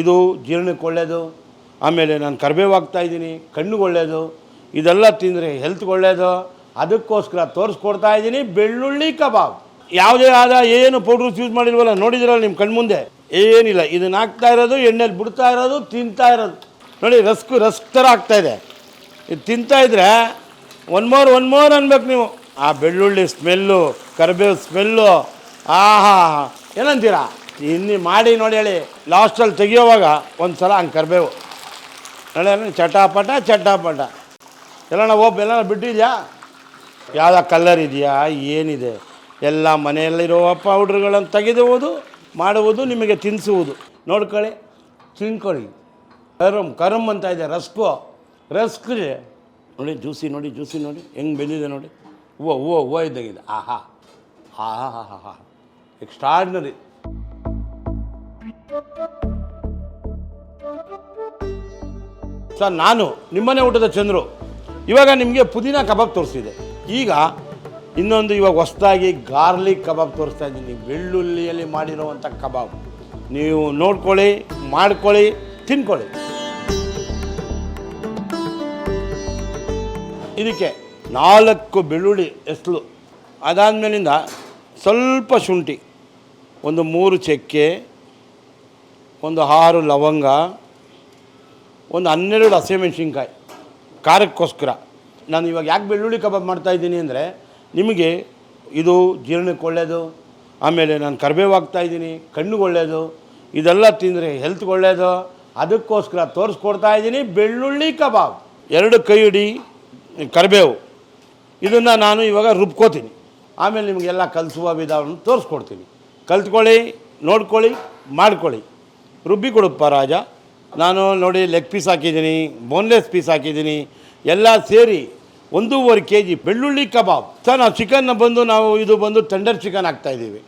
ಇದು ಜೀರ್ಣಕ್ಕೆ ಒಳ್ಳೆಯದು ಆಮೇಲೆ ನಾನು ಕರಿಬೇವು ಹಾಕ್ತಾ ಇದ್ದೀನಿ, ಕಣ್ಣಿಗೆ ಒಳ್ಳೆಯದು ಇದೆಲ್ಲ ತಿಂದರೆ ಹೆಲ್ತ್ಗೆ ಒಳ್ಳೆಯದು ಅದಕ್ಕೋಸ್ಕರ ತೋರಿಸ್ಕೊಡ್ತಾ ಇದ್ದೀನಿ ಬೆಳ್ಳುಳ್ಳಿ ಕಬಾಬ್. ಯಾವುದೇ ಆದ ಏನು ಪೌಡ್ರಸ್ ಯೂಸ್ ಮಾಡಿಲ್ವಲ್ಲ, ನೋಡಿದಿರಲ್ಲ ನಿಮ್ಮ ಕಣ್ಮುಂದೆ? ಏನಿಲ್ಲ, ಇದನ್ನ ಹಾಕ್ತಾ ಇರೋದು, ಎಣ್ಣೆಲಿ ಬಿಡ್ತಾ ಇರೋದು, ತಿಂತಾ ಇರೋದು. ನೋಡಿ, ರಸ್ಕು, ರಸ್ಕ್ ಥರ ಆಗ್ತಾ ಇದೆ. ಇದು ತಿಂತಾ ಇದ್ರೆ ಒನ್ ಮೋರ್ ಒನ್ ಮೋರ್ ಅನ್ಬೇಕು ನೀವು. ಆ ಬೆಳ್ಳುಳ್ಳಿ ಸ್ಮೆಲ್ಲು ಕರಿಬೇವು ಸ್ಮೆಲ್ಲು ಆಹಾ, ಏನಂತೀರಾ? ಇನ್ನು ಮಾಡಿ ನೋಡಿ ಹೇಳಿ ಲಾಸ್ಟಲ್ಲಿ ತೆಗಿಯೋವಾಗ ಒಂದು ಸಲ ಹಂಗೆ ಕರಿಬೇವು. ನೋಡಿ ಚಟಾಪಟ ಚಟಾಪಟ. ಎಲ್ಲಣ್ಣ ಒಬ್ಬ ಎಲ್ಲ ಬಿಟ್ಟಿದ್ಯಾ? ಯಾವ ಕಲ್ಲರ್ ಇದೆಯಾ? ಏನಿದೆ? ಎಲ್ಲ ಮನೆಯಲ್ಲಿರೋ ಪೌಡ್ರುಗಳನ್ನು ತೆಗೆದುವುದು, ಮಾಡುವುದು, ನಿಮಗೆ ತಿನ್ನಿಸುವುದು. ನೋಡ್ಕೊಳ್ಳಿ, ತಿನ್ಕೊಳ್ಳಿ. ಕರಮ್ ಕರಮ್ ಅಂತ ಇದೆ, ರಸ್ಕು. ರಸ್ಕ್. ನೋಡಿ ಜ್ಯೂಸಿ ನೋಡಿ ಜ್ಯೂಸಿ ನೋಡಿ, ಹೆಂಗೆ ಬೆಂದಿದೆ ನೋಡಿ. ಹೂವು ಹೂವು ಹೂವು ಇದ್ದಾಗಿದೆ. ಆಹಾ. ಆಹಾ ಹಾ ಹಾ ಹಾ ಎಕ್ಸ್ಟ್ರಾರ್ಡ್ನರಿ ಸರ್, ನಾನು ನಿಮ್ಮನೆ ಊಟದ ಚಂದ್ರು. ಇವಾಗ ನಿಮಗೆ ಪುದೀನ ಕಬಾಬ್ ತೋರಿಸಿದೆ. ಈಗ ಇನ್ನೊಂದು ಇವಾಗ ಹೊಸ್ದಾಗಿ ಗಾರ್ಲಿಕ್ ಕಬಾಬ್ ತೋರಿಸ್ತಾ ಇದ್ದೀನಿ. ಬೆಳ್ಳುಳ್ಳಿಯಲ್ಲಿ ಮಾಡಿರುವಂಥ ಕಬಾಬ್. ನೀವು ನೋಡ್ಕೊಳ್ಳಿ, ಮಾಡ್ಕೊಳ್ಳಿ, ತಿನ್ಕೊಳ್ಳಿ. ಇದಕ್ಕೆ ನಾಲ್ಕು ಬೆಳ್ಳುಳ್ಳಿ ಎಸ್ಲು ಅದಾದಮೇಲಿಂದ ಸ್ವಲ್ಪ ಶುಂಠಿ. ಒಂದು ಮೂರು ಚಕ್ಕೆ ಒಂದು ಆರು ಲವಂಗ, ಒಂದು ಹನ್ನೆರಡು ಹಸಿಮೆಣ್ಸಿನ್ಕಾಯಿ, ಖಾರಕ್ಕೋಸ್ಕರ. ನಾನು ಇವಾಗ ಯಾಕೆ ಬೆಳ್ಳುಳ್ಳಿ ಕಬಾಬ್ ಮಾಡ್ತಾ ಇದ್ದೀನಿ ಅಂದರೆ, ನಿಮಗೆ ಇದು ಜೀರ್ಣಕ್ಕೆ ಒಳ್ಳೆಯದು ಆಮೇಲೆ ನಾನು ಕರಿಬೇವು ಹಾಕ್ತಾಯಿದ್ದೀನಿ ಕಣ್ಣಿಗೆ ಒಳ್ಳೆಯದು ಇದೆಲ್ಲ ತಿಂದರೆ ಹೆಲ್ತ್ಗೆ ಒಳ್ಳೆಯದು ಅದಕ್ಕೋಸ್ಕರ ತೋರಿಸ್ಕೊಡ್ತಾ ಇದ್ದೀನಿ ಬೆಳ್ಳುಳ್ಳಿ ಕಬಾಬ್. ಎರಡು ಕೈ ಹಿಡಿ ಕರಿಬೇವು. ಇದನ್ನು ನಾನು ಇವಾಗ ರುಬ್ಕೋತೀನಿ. ಆಮೇಲೆ ನಿಮಗೆಲ್ಲ ಕಲಿಸುವ ವಿಧಾನವನ್ನು ತೋರಿಸ್ಕೊಡ್ತೀನಿ. ಕಲ್ತ್ಕೊಳ್ಳಿ, ನೋಡ್ಕೊಳ್ಳಿ, ಮಾಡ್ಕೊಳ್ಳಿ. ರುಬ್ಬಿ ಕೊಡಪ್ಪ ರಾಜ. ನಾನು ನೋಡಿ ಲೆಗ್ ಪೀಸ್ ಹಾಕಿದ್ದೀನಿ ಬೋನ್ಲೆಸ್ ಪೀಸ್ ಹಾಕಿದ್ದೀನಿ. ಎಲ್ಲ ಸೇರಿ ಒಂದೂವರೆ ಕೆ ಜಿ ಬೆಳ್ಳುಳ್ಳಿ ಕಬಾಬ್. ಸರ್ ನಾವು ಚಿಕನ್ನ ಬಂದು ನಾವು ಇದು ಬಂದು ಟೆಂಡರ್ ಚಿಕನ್ ಹಾಕ್ತಾಯಿದ್ದೀವಿ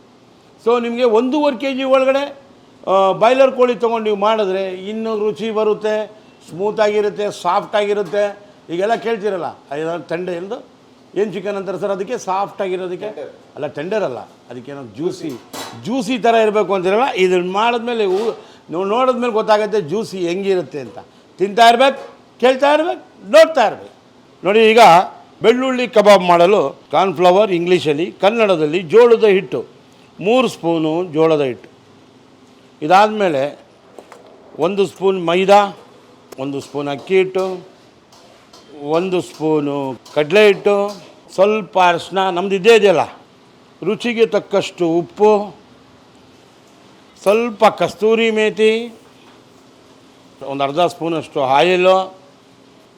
ಸೊ ನಿಮಗೆ ಒಂದೂವರೆ ಕೆ ಜಿ ಒಳಗಡೆ ಬಾಯ್ಲರ್ ಕೋಳಿ ತೊಗೊಂಡು ನೀವು ಮಾಡಿದ್ರೆ ಇನ್ನೂ ರುಚಿ ಬರುತ್ತೆ ಸ್ಮೂತಾಗಿರುತ್ತೆ ಸಾಫ್ಟಾಗಿರುತ್ತೆ ಈಗೆಲ್ಲ ಕೇಳ್ತಿರಲ್ಲ ಟೆಂಡೆ ಎಂದು ಏನು ಚಿಕನ್ ಅಂತಾರೆ ಸರ್ ಅದಕ್ಕೆ? ಸಾಫ್ಟ್ ಆಗಿರೋದಕ್ಕೆ? ಅಲ್ಲ ಟೆಂಡರ್ ಅಲ್ಲ. ಅದಕ್ಕೇನೋ ಜ್ಯೂಸಿ ಜ್ಯೂಸಿ ಥರ ಇರಬೇಕು ಅಂತಿರಲ್ಲ? ಇದನ್ನು ಮಾಡಿದ್ಮೇಲೆ ನೀವು ನೋಡಿದ್ಮೇಲೆ ಗೊತ್ತಾಗುತ್ತೆ ಜ್ಯೂಸಿ ಹೆಂಗಿರುತ್ತೆ ಅಂತ. ತಿಂತಾ ಇರ್ಬೇಕು, ಕೇಳ್ತಾ ಇರ್ಬೇಕು, ನೋಡ್ತಾ ಇರ್ಬೇಕು. ನೋಡಿ, ಈಗ ಬೆಳ್ಳುಳ್ಳಿ ಕಬಾಬ್ ಮಾಡಲು ಕಾರ್ನ್ಫ್ಲವರ್ ಇಂಗ್ಲೀಷಲ್ಲಿ, ಕನ್ನಡದಲ್ಲಿ ಜೋಳದ ಹಿಟ್ಟು. ಮೂರು ಸ್ಪೂನು ಜೋಳದ ಹಿಟ್ಟು. ಇದಾದಮೇಲೆ ಒಂದು ಸ್ಪೂನ್ ಮೈದಾ, ಒಂದು ಸ್ಪೂನ್ ಅಕ್ಕಿ ಹಿಟ್ಟು, ಒಂದು ಸ್ಪೂನು ಕಡಲೆ ಹಿಟ್ಟು. ಸ್ವಲ್ಪ ಅರಿಶಿನ ನಮ್ದು ಇದೇ ಇದೆಯಲ್ಲ, ರುಚಿಗೆ ತಕ್ಕಷ್ಟು ಉಪ್ಪು ಸ್ವಲ್ಪ ಕಸ್ತೂರಿ ಮೇತಿ, ಒಂದು ಅರ್ಧ ಸ್ಪೂನಷ್ಟು ಆಯಿಲು.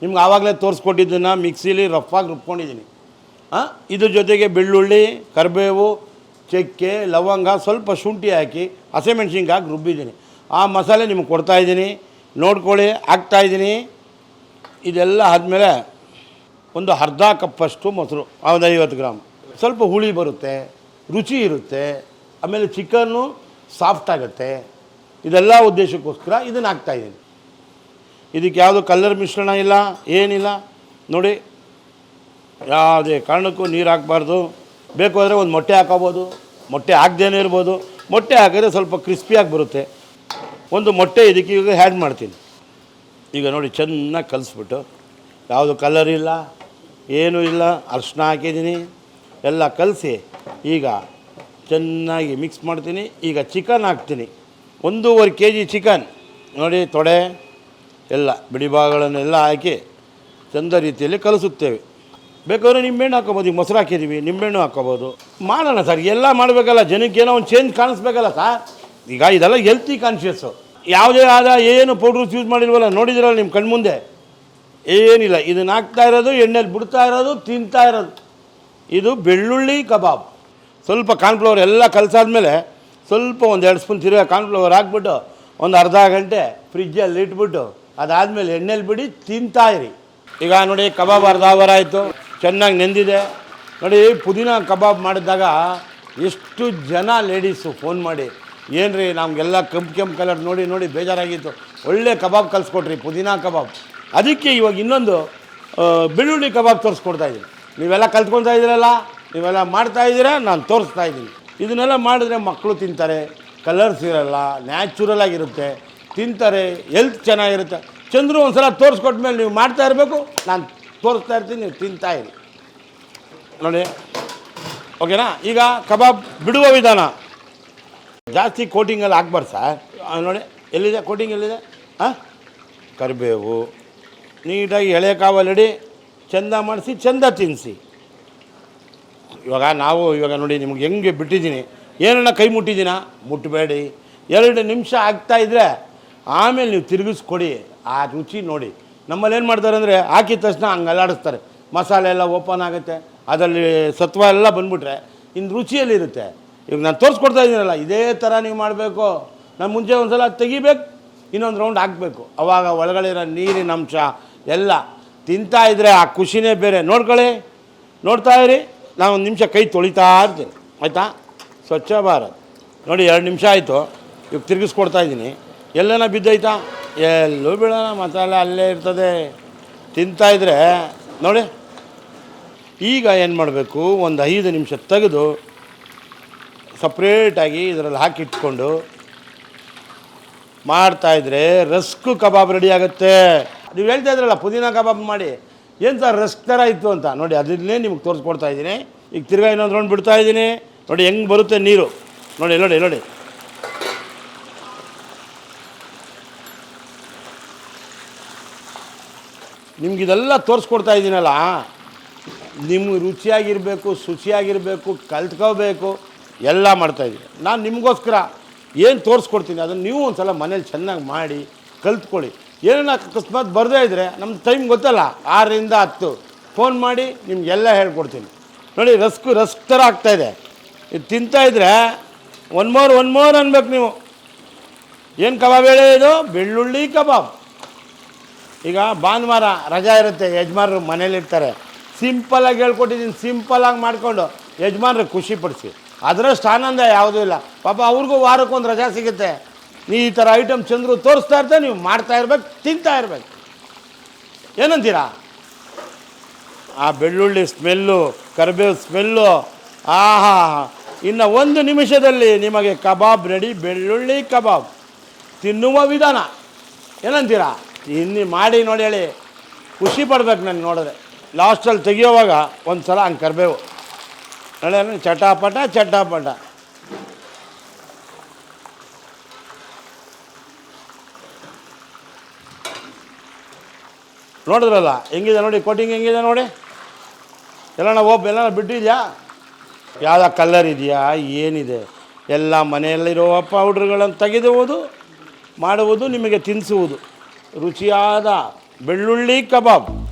ನಿಮ್ಗೆ ಆವಾಗಲೇ ತೋರಿಸ್ಕೊಟ್ಟಿದ್ದನ್ನು ಮಿಕ್ಸಿಲಿ ರಫಾಗಿ ರುಬ್ಕೊಂಡಿದ್ದೀನಿ ಹಾಂ ಇದ್ರ ಜೊತೆಗೆ ಬೆಳ್ಳುಳ್ಳಿ, ಕರಿಬೇವು, ಚಕ್ಕೆ, ಲವಂಗ ಸ್ವಲ್ಪ ಶುಂಠಿ ಹಾಕಿ ಹಸಿಮೆಣ್ಸಿನ್ಕಾಯಿ ಹಾಕಿ ರುಬ್ಬಿದ್ದೀನಿ ಆ ಮಸಾಲೆ ನಿಮ್ಗೆ ಕೊಡ್ತಾಯಿದ್ದೀನಿ ನೋಡ್ಕೊಳ್ಳಿ ಹಾಕ್ತಾಯಿದ್ದೀನಿ ಇದೆಲ್ಲ ಆದಮೇಲೆ ಒಂದು ಅರ್ಧ ಕಪ್ಪಷ್ಟು ಮೊಸರು, ಒಂದು ಐವತ್ತು ಗ್ರಾಮ್. ಸ್ವಲ್ಪ ಹುಳಿ ಬರುತ್ತೆ, ರುಚಿ ಇರುತ್ತೆ. ಆಮೇಲೆ ಚಿಕನ್ನು ಸಾಫ್ಟ್ ಆಗುತ್ತೆ. ಇದೆಲ್ಲ ಉದ್ದೇಶಕ್ಕೋಸ್ಕರ ಇದನ್ನು ಹಾಕ್ತಾಯಿದ್ದೀನಿ ಇದಕ್ಕೆ ಯಾವುದು ಕಲ್ಲರ್ ಮಿಶ್ರಣ ಇಲ್ಲ, ಏನಿಲ್ಲ. ನೋಡಿ, ಯಾವುದೇ ಕಾರಣಕ್ಕೂ ನೀರು ಹಾಕಬಾರ್ದು. ಬೇಕು ಅಂದರೆ ಒಂದು ಮೊಟ್ಟೆ ಹಾಕೋಬೋದು. ಮೊಟ್ಟೆ ಹಾಕ್ದೇನೆ ಇರ್ಬೋದು. ಮೊಟ್ಟೆ ಹಾಕಿದ್ರೆ ಸ್ವಲ್ಪ ಕ್ರಿಸ್ಪಿಯಾಗಿ ಬರುತ್ತೆ. ಒಂದು ಮೊಟ್ಟೆ ಇದಕ್ಕೆ ಈಗ ಹ್ಯಾಡ್ ಮಾಡ್ತೀನಿ. ಈಗ ನೋಡಿ, ಚೆನ್ನಾಗಿ ಕಲಿಸ್ಬಿಟ್ಟು. ಯಾವುದು ಕಲರ್ ಇಲ್ಲ, ಏನೂ ಇಲ್ಲ ಅರ್ಶಿನ ಹಾಕಿದ್ದೀನಿ. ಎಲ್ಲ ಕಲಸಿ ಈಗ ಚೆನ್ನಾಗಿ ಮಿಕ್ಸ್ ಮಾಡ್ತೀನಿ. ಈಗ ಚಿಕನ್ ಹಾಕ್ತೀನಿ. ಒಂದೂವರೆ ಕೆ ಜಿ ಚಿಕನ್ ನೋಡಿ, ತೊಡೆ ಎಲ್ಲ, ಬಿಡಿ ಭಾಗಗಳನ್ನೆಲ್ಲ ಹಾಕಿ ಚಂದ ರೀತಿಯಲ್ಲಿ ಕಲಿಸುತ್ತೇವೆ. ಬೇಕಾದ್ರೆ ನಿಂಬೆಹಣ್ಣು ಹಾಕೋಬೋದು ಈಗ ಮೊಸರು ಹಾಕಿದ್ದೀವಿ, ನಿಂಬೆಹಣ್ಣು ಹಾಕೋಬೋದು ಮಾಡೋಣ ಸರ್, ಎಲ್ಲ ಮಾಡಬೇಕಲ್ಲ, ಜನಕ್ಕೆ ಏನೋ ಒಂದು ಚೇಂಜ್ ಕಾಣಿಸ್ಬೇಕಲ್ಲ ಸರ್? ಈಗ ಇದೆಲ್ಲ ಹೆಲ್ತಿ ಕಾನ್ಷಿಯಸ್ಸು ಯಾವುದೇ ಆದ ಏನು ಪೌಡ್ರಸ್ ಯೂಸ್ ಮಾಡಿಲ್ವಲ್ಲ, ನೋಡಿದಿರಲ್ಲ ನಿಮ್ಮ ಕಣ್ಮುಂದೆ? ಏನಿಲ್ಲ. ಇದನ್ನ ಹಾಕ್ತಾ ಇರೋದು, ಎಣ್ಣೆಲಿ ಬಿಡ್ತಾ ಇರೋದು, ತಿಂತಾ ಇರೋದು. ಇದು ಬೆಳ್ಳುಳ್ಳಿ ಕಬಾಬ್. ಸ್ವಲ್ಪ ಕಾರ್ನ್ಫ್ಲವರ್ ಎಲ್ಲ ಕಲಸಾದ್ಮೇಲೆ ಸ್ವಲ್ಪ ಒಂದು ಎರಡು ಸ್ಪೂನ್ ತಿರುಗ ಕಾರ್ನ್ಫ್ಲವರ್ ಹಾಕ್ಬಿಟ್ಟು ಒಂದು ಅರ್ಧ ಗಂಟೆ ಫ್ರಿಜ್ಜಲ್ಲಿ ಇಟ್ಬಿಟ್ಟು ಅದಾದಮೇಲೆ ಎಣ್ಣೆಲಿ ಬಿಡಿ ತಿಂತಾ ಇರಿ. ಈಗ ನೋಡಿ ಕಬಾಬ್ ಅರ್ಧ ಅವರ್ ಆಯಿತು. ಚೆನ್ನಾಗಿ ನೆಂದಿದೆ. ನೋಡಿ ಪುದೀನ ಕಬಾಬ್ ಮಾಡಿದಾಗ ಎಷ್ಟು ಜನ ಲೇಡೀಸು ಫೋನ್ ಮಾಡಿ ಏನು ರೀ ನಮಗೆಲ್ಲ ಕೆಂಪು ಕೆಂಪು ಕಲರ್ ನೋಡಿ ನೋಡಿ ಬೇಜಾರಾಗಿತ್ತು. ಒಳ್ಳೆ ಕಬಾಬ್ ಕಲಿಸ್ಕೊಟ್ರಿ, ಪುದೀನ ಕಬಾಬ್. ಅದಕ್ಕೆ ಇವಾಗ ಇನ್ನೊಂದು ಬೆಳ್ಳುಳ್ಳಿ ಕಬಾಬ್ ತೋರಿಸ್ಕೊಡ್ತಾ ಇದ್ದೀನಿ. ನೀವೆಲ್ಲ ಕಲ್ತ್ಕೊತಾ ಇದ್ದೀರಲ್ಲ? ನೀವೆಲ್ಲ ಮಾಡ್ತಾ ಇದ್ದೀರಾ? ನಾನು ತೋರಿಸ್ತಾ ಇದ್ದೀನಿ. ಇದನ್ನೆಲ್ಲ ಮಾಡಿದ್ರೆ ಮಕ್ಕಳು ತಿಂತಾರೆ ಕಲರ್ಸ್ ಇರಲ್ಲ ನ್ಯಾಚುರಲ್ ಆಗಿರುತ್ತೆ, ತಿಂತಾರೆ ಹೆಲ್ತ್ ಚೆನ್ನಾಗಿರುತ್ತೆ. ಚಂದ್ರು ಒಂದು ಸಲ ತೋರಿಸ್ಕೊಟ್ಮೇಲೆ ನೀವು ಮಾಡ್ತಾ ಇರಬೇಕು, ನಾನು ತೋರಿಸ್ತಾ ಇರ್ತೀನಿ, ನೀವು ತಿಂತಾ ಇರಿ. ನೋಡಿ, ಓಕೆನಾ? ಈಗ ಕಬಾಬ್ ಬಿಡುವ ವಿಧಾನ. ಜಾಸ್ತಿ ಕೋಟಿಂಗಲ್ಲಿ ಹಾಕ್ಬಾರ್ದು ಸರ್. ನೋಡಿ, ಎಲ್ಲಿದೆ ಕೋಟಿಂಗ್ ಎಲ್ಲಿದೆ? ಹಾಂ ಕರಿಬೇವು. ನೀಟಾಗಿ ಎಳೆ ಕಾವಲ್ಲಿಡಿ ಚೆಂದ ಮಾಡಿಸಿ, ಚೆಂದ ತಿನ್ನಿಸಿ ಇವಾಗ ನಾವು ಇವಾಗ ನೋಡಿ ನಿಮ್ಗೆ ಹೆಂಗೆ ಬಿಟ್ಟಿದ್ದೀನಿ. ಏನನ್ನ ಕೈ ಮುಟ್ಟಿದ್ದೀನ? ಮುಟ್ಟಬೇಡಿ ಎರಡು ನಿಮಿಷ ಆಗ್ತಾ ಇದ್ದರೆ ಆಮೇಲೆ ನೀವು ತಿರುಗಿಸ್ಕೊಡಿ. ಆ ರುಚಿ ನೋಡಿ. ನಮ್ಮಲ್ಲಿ ಏನು ಮಾಡ್ತಾರೆ ಅಂದರೆ ಹಾಕಿದ ತಕ್ಷಣ ಹಂಗೆ ಅಲ್ಲಾಡಿಸ್ತಾರೆ. ಮಸಾಲೆ ಎಲ್ಲ ಓಪನ್ ಆಗುತ್ತೆ. ಅದರಲ್ಲಿ ಸತ್ವ ಎಲ್ಲ ಬಂದ್ಬಿಟ್ರೆ ಇನ್ನು ರುಚಿಯಲ್ಲಿರುತ್ತೆ ಇವಾಗ ನಾನು ತೋರಿಸ್ಕೊಡ್ತಾ ಇದ್ದೀನಲ್ಲ, ಇದೇ ಥರ ನೀವು ಮಾಡಬೇಕು. ನಾನು ಮುಂಚೆ ಒಂದು ಸಲ ತೆಗಿಬೇಕು, ಇನ್ನೊಂದು ರೌಂಡ್ ಹಾಕಬೇಕು. ಅವಾಗ ಒಳಗಡೆ ಇರೋ ನೀರಿನ ಅಂಶ ಎಲ್ಲ ತಿಂತಾ ಇದ್ದರೆ ಆ ಖುಷಿನೇ ಬೇರೆ. ನೋಡ್ಕೊಳ್ಳಿ. ನೋಡ್ತಾ ಇರಿ. ನಾನು ಒಂದು ನಿಮಿಷ ಕೈ ತೊಳಿತಾ ಇರ್ತೀನಿ, ಆಯಿತಾ? ಸ್ವಚ್ಛ ಭಾರತ್. ನೋಡಿ, ಎರಡು ನಿಮಿಷ ಆಯಿತು. ಇವಾಗ ತಿರುಗಿಸ್ಕೊಡ್ತಾ ಇದ್ದೀನಿ. ಎಲ್ಲನ ಬಿದ್ದೈತಾ ಎಲ್ಲೂ ಬೀಳೋಣ, ಮಸಾಲೆ ಅಲ್ಲೇ ಇರ್ತದೆ. ತಿಂತಾಯಿದ್ರೆ ನೋಡಿ. ಈಗ ಏನು ಮಾಡಬೇಕು? ಒಂದು ಐದು ನಿಮಿಷ ತೆಗೆದು ಸಪ್ರೇಟಾಗಿ ಇದರಲ್ಲಿ ಹಾಕಿಟ್ಕೊಂಡು ಮಾಡ್ತಾಯಿದ್ರೆ ರಸ್ಕು ಕಬಾಬ್ ರೆಡಿ ಆಗುತ್ತೆ. ನೀವು ಹೇಳ್ತಾ ಇದ್ರಲ್ಲ, ಪುದೀನ ಕಬಾಬ್ ಮಾಡಿ. ಏನು ಸರ್ ರಸ್ಕ್ ಥರ ಇತ್ತು ಅಂತ? ನೋಡಿ ಅದನ್ನೇ ನಿಮ್ಗೆ ತೋರಿಸ್ಕೊಡ್ತಾ ಇದ್ದೀನಿ. ಈಗ ತಿರ್ಗಾ ಇನ್ನೊಂದು ರೌಂಡ್ ಬಿಡ್ತಾ ಇದ್ದೀನಿ. ನೋಡಿ, ಹೆಂಗೆ ಬರುತ್ತೆ ನೀರು? ನೋಡಿ ನೋಡಿ ನೋಡಿ. ನಿಮ್ಗೆ ಇದೆಲ್ಲ ತೋರಿಸ್ಕೊಡ್ತಾ ಇದ್ದೀನಲ್ಲ? ನಿಮ್ಗೆ ರುಚಿಯಾಗಿರಬೇಕು, ಶುಚಿಯಾಗಿರಬೇಕು, ಕಲ್ತ್ಕೋಬೇಕು, ಎಲ್ಲ ಮಾಡ್ತಾಯಿದ್ದೀನಿ ನಾನು ನಿಮಗೋಸ್ಕರ ಏನು ತೋರಿಸ್ಕೊಡ್ತೀನಿ, ಅದನ್ನು ನೀವು ಒಂದು ಸಲ ಮನೇಲಿ ಚೆನ್ನಾಗಿ ಮಾಡಿ, ಕಲ್ತ್ಕೊಳ್ಳಿ. ಏನನ್ನ ಅಕಸ್ಮಾತ್ ಬರದೇ ಇದ್ದರೆ ನಮ್ಮ ಟೈಮ್ ಗೊತ್ತಲ್ಲ, ಆರರಿಂದ ಹತ್ತು. ಫೋನ್ ಮಾಡಿ ನಿಮಗೆಲ್ಲ ಹೇಳ್ಕೊಡ್ತೀನಿ. ನೋಡಿ, ರಸ್ಕು ರಸ್ಕ್ ಥರ ಆಗ್ತಾಯಿದೆ ಇದು. ತಿಂತಾಯಿದ್ರೆ ಒನ್ ಮೋರ್ ಒನ್ ಮೋರ್ ಅನ್ಬೇಕು ನೀವು. ಏನು ಕಬಾಬ್ ಹೇಳಿ ಇದು? ಬೆಳ್ಳುಳ್ಳಿ ಕಬಾಬ್. ಈಗ ಭಾನುವಾರ ರಜಾ ಇರುತ್ತೆ, ಯಜಮಾನರು ಮನೇಲಿರ್ತಾರೆ ಸಿಂಪಲಾಗಿ ಹೇಳ್ಕೊಟ್ಟಿದ್ದೀನಿ ಸಿಂಪಲಾಗಿ ಮಾಡಿಕೊಂಡು ಯಜಮಾನ್ರಿಗೆ ಖುಷಿ ಪಡಿಸಿ. ಅದರಷ್ಟು ಆನಂದ ಯಾವುದೂ ಇಲ್ಲ. ಪಾಪ ಅವ್ರಿಗೂ ವಾರಕ್ಕೊಂದು ರಜಾ ಸಿಗುತ್ತೆ. ನೀ ಈ ಥರ ಐಟಮ್ ಚಂದ್ರು ತೋರಿಸ್ತಾ ಇರ್ತಾರೆ ನೀವು ಮಾಡ್ತಾ ಇರ್ಬೇಕು, ತಿಂತಾ ಇರ್ಬೇಕು. ಏನಂತೀರಾ? ಆ ಬೆಳ್ಳುಳ್ಳಿ ಸ್ಮೆಲ್ಲು, ಕರಿಬೇವು ಸ್ಮೆಲ್ಲು, ಆಹಾ ಇನ್ನು ಒಂದು ನಿಮಿಷದಲ್ಲಿ ನಿಮಗೆ ಕಬಾಬ್ ರೆಡಿ ಬೆಳ್ಳುಳ್ಳಿ ಕಬಾಬ್. ತಿನ್ನುವ ವಿಧಾನ. ಏನಂತೀರಾ? ಇನ್ನಿ ಮಾಡಿ ನೋಡಿ ಹೇಳಿ. ಖುಷಿ ಪಡ್ಬೇಕು ನಾನು ನೋಡಿದ್ರೆ. ಲಾಸ್ಟಲ್ಲಿ ತೆಗಿಯೋವಾಗ ಒಂದು ಸಲ ಹಂಗೆ ಕರಿಬೇವು. ನೋಡಿ ಚಟಾಪಟ ಚಟಾಪಟ. ನೋಡಿದ್ರಲ್ಲ? ಹೆಂಗಿದೆ ನೋಡಿ, ಕೋಟಿಂಗ್ ಹೆಂಗಿದೆ ನೋಡಿ? ಎಲ್ಲನ ಓಪ್ ಎಲ್ಲ ಬಿಟ್ಟಿದ್ಯಾ? ಯಾವ ಕಲರ್ ಇದೆಯಾ? ಏನಿದೆ? ಎಲ್ಲ ಮನೆಯಲ್ಲಿರುವ ಪೌಡ್ರ್ಗಳನ್ನು ತೆಗೆದುವುದು, ಮಾಡುವುದು, ನಿಮಗೆ ತಿನ್ನಿಸುವುದು. ರುಚಿಯಾದ ಬೆಳ್ಳುಳ್ಳಿ ಕಬಾಬ್.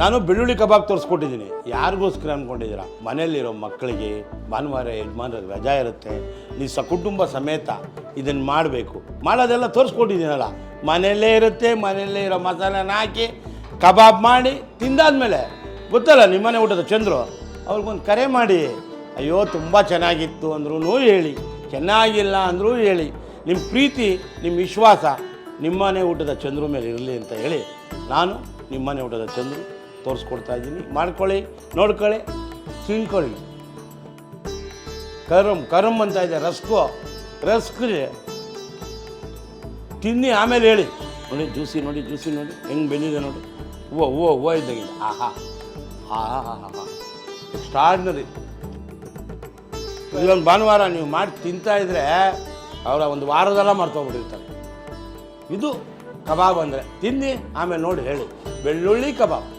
ನಾನು ಬೆಳ್ಳುಳ್ಳಿ ಕಬಾಬ್ ತೋರಿಸ್ಕೊಟ್ಟಿದ್ದೀನಿ. ಯಾರಿಗೋಸ್ಕರ ಅಂದ್ಕೊಂಡಿದ್ದೀರಾ ಮನೆಯಲ್ಲಿರೋ ಮಕ್ಕಳಿಗೆ ಭಾನುವಾರ ಯಜಮಾನ್ರ ರಜಾ ಇರುತ್ತೆ. ನೀವು ಸಕುಟುಂಬ ಸಮೇತ ಇದನ್ನು ಮಾಡಬೇಕು. ಮಾಡೋದೆಲ್ಲ ತೋರಿಸ್ಕೊಟ್ಟಿದ್ದೀನಲ್ಲ. ಮನೆಯಲ್ಲೇ ಇರುತ್ತೆ, ಮನೆಯಲ್ಲೇ ಇರೋ ಮಸಾಲೆನ ಹಾಕಿ ಕಬಾಬ್ ಮಾಡಿ ತಿಂದಾದ್ಮೇಲೆ, ಗೊತ್ತಲ್ಲ ನಿಮ್ಮನೆ ಊಟದ ಚಂದ್ರು? ಅವ್ರಿಗೊಂದು ಕರೆ ಮಾಡಿ. ಅಯ್ಯೋ, ತುಂಬ ಚೆನ್ನಾಗಿತ್ತು ಅಂದ್ರೂ ಹೇಳಿ. ಚೆನ್ನಾಗಿಲ್ಲ ಅಂದರೂ ಹೇಳಿ. ನಿಮ್ಮ ಪ್ರೀತಿ ನಿಮ್ಮ ವಿಶ್ವಾಸ ನಿಮ್ಮನೆ ಊಟದ ಚಂದ್ರು ಮೇಲೆ ಇರಲಿ ಅಂತ ಹೇಳಿ ನಾನು ನಿಮ್ಮನೆ ಊಟದ ಚಂದ್ರು ತೋರಿಸ್ಕೊಡ್ತಾ ಇದ್ದೀನಿ. ಮಾಡ್ಕೊಳ್ಳಿ, ನೋಡ್ಕೊಳ್ಳಿ, ತಿಳ್ಕೊಳ್ಳಿ. ಕರಮ್ ಕರಮ್ ಅಂತ ಇದೆ, ರಸ್ಕು. ರಸ್ಕ್ ತಿನ್ನಿ, ಆಮೇಲೆ ಹೇಳಿ. ನೋಡಿ, ಜ್ಯೂಸಿ ನೋಡಿ ಜ್ಯೂಸಿ, ನೋಡಿ. ಹೆಂಗೆ ಬೆಂದಿದೆ ನೋಡಿ. ಹೂವು ಹೂವು ಹೂವು ಇದ್ದಾಗ. ಆಹಾ. ಆಹಾ ಹಾ ಹಾ ಹಾ ಎಕ್ಸ್ಟ್ರಾರ್ಡ್ನರಿ ಇದೊಂದು ಭಾನುವಾರ ನೀವು ಮಾಡಿ ತಿಂತಾ ಇದ್ರೆ ಅವರ ಒಂದು ವಾರದೆಲ್ಲ ಮರ್ತೋಗ್ಬಿಟ್ಟಿರ್ತಾರೆ. ಇದು ಕಬಾಬ್ ಅಂದರೆ. ತಿನ್ನಿ, ಆಮೇಲೆ ನೋಡಿ, ಹೇಳಿ. ಬೆಳ್ಳುಳ್ಳಿ ಕಬಾಬ್.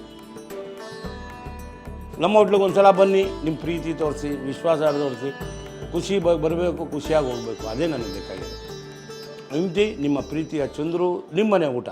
ನಮ್ಮ ಹೋಟ್ಲಿಗೆ ಒಂದು ಸಲ ಬನ್ನಿ ನಿಮ್ಮ ಪ್ರೀತಿ ತೋರಿಸಿ, ವಿಶ್ವಾಸ ತೋರಿಸಿ. ಖುಷಿ ಬ, ಬರಬೇಕು, ಖುಷಿಯಾಗಿ ಹೋಗಬೇಕು. ಅದೇ ನನಗೆ ಬೇಕಾಗಿದೆ ಇಂತಿ ನಿಮ್ಮ ಪ್ರೀತಿಯ ಚಂದ್ರು, ನಿಮ್ಮನೆ ಊಟ.